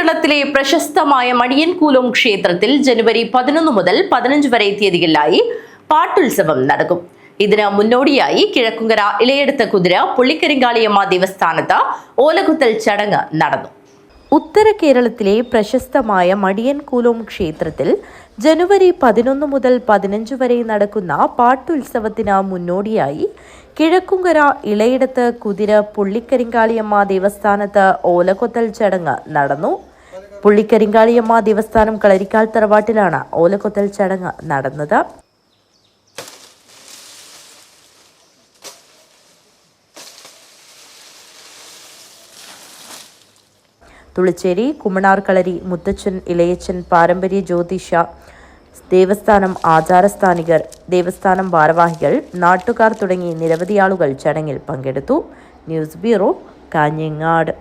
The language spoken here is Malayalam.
കേരളത്തിലെ പ്രശസ്തമായ മടിയൻകൂലം ക്ഷേത്രത്തിൽ ജനുവരി പതിനൊന്ന് മുതൽ പതിനഞ്ച് വരെ തീയതികളിലായി പാട്ടുത്സവം നടക്കും. ഇതിന് മുന്നോടിയായി കിഴക്കുങ്കര ഇലയെടുത്ത കുതിര പുള്ളിക്കരിങ്കാളിയമ്മ ദേവസ്ഥാനത്ത് ഓലകുത്തൽ ചടങ്ങ് നടന്നു. ഉത്തര കേരളത്തിലെ പ്രശസ്തമായ മടിയൻകൂലോം ക്ഷേത്രത്തിൽ ജനുവരി പതിനൊന്ന് മുതൽ പതിനഞ്ച് വരെ നടക്കുന്ന പാട്ടുത്സവത്തിന് മുന്നോടിയായി കിഴക്കുങ്കര ഇളയിടത്ത് കുതിര പുള്ളിക്കരിങ്കാളിയമ്മ ദേവസ്ഥാനത്ത് ഓലക്കൊത്തൽ ചടങ്ങ് നടന്നു. പുള്ളിക്കരിങ്കാളിയമ്മ ദേവസ്ഥാനം കളരിക്കാൽ തറവാട്ടിലാണ് ഓലക്കൊത്തൽ ചടങ്ങ് നടന്നത്. തുളിച്ചേരി കുമ്മണാർ കളരി മുത്തച്ഛൻ ഇളയച്ചൻ പാരമ്പര്യ ജ്യോതിഷ ദേവസ്ഥാനം ആചാരസ്ഥാനികർ ദേവസ്ഥാനം ഭാരവാഹികൾ നാട്ടുകാർ തുടങ്ങി നിരവധി ആളുകൾ ചടങ്ങിൽ പങ്കെടുത്തു. News bureau Kanhangad.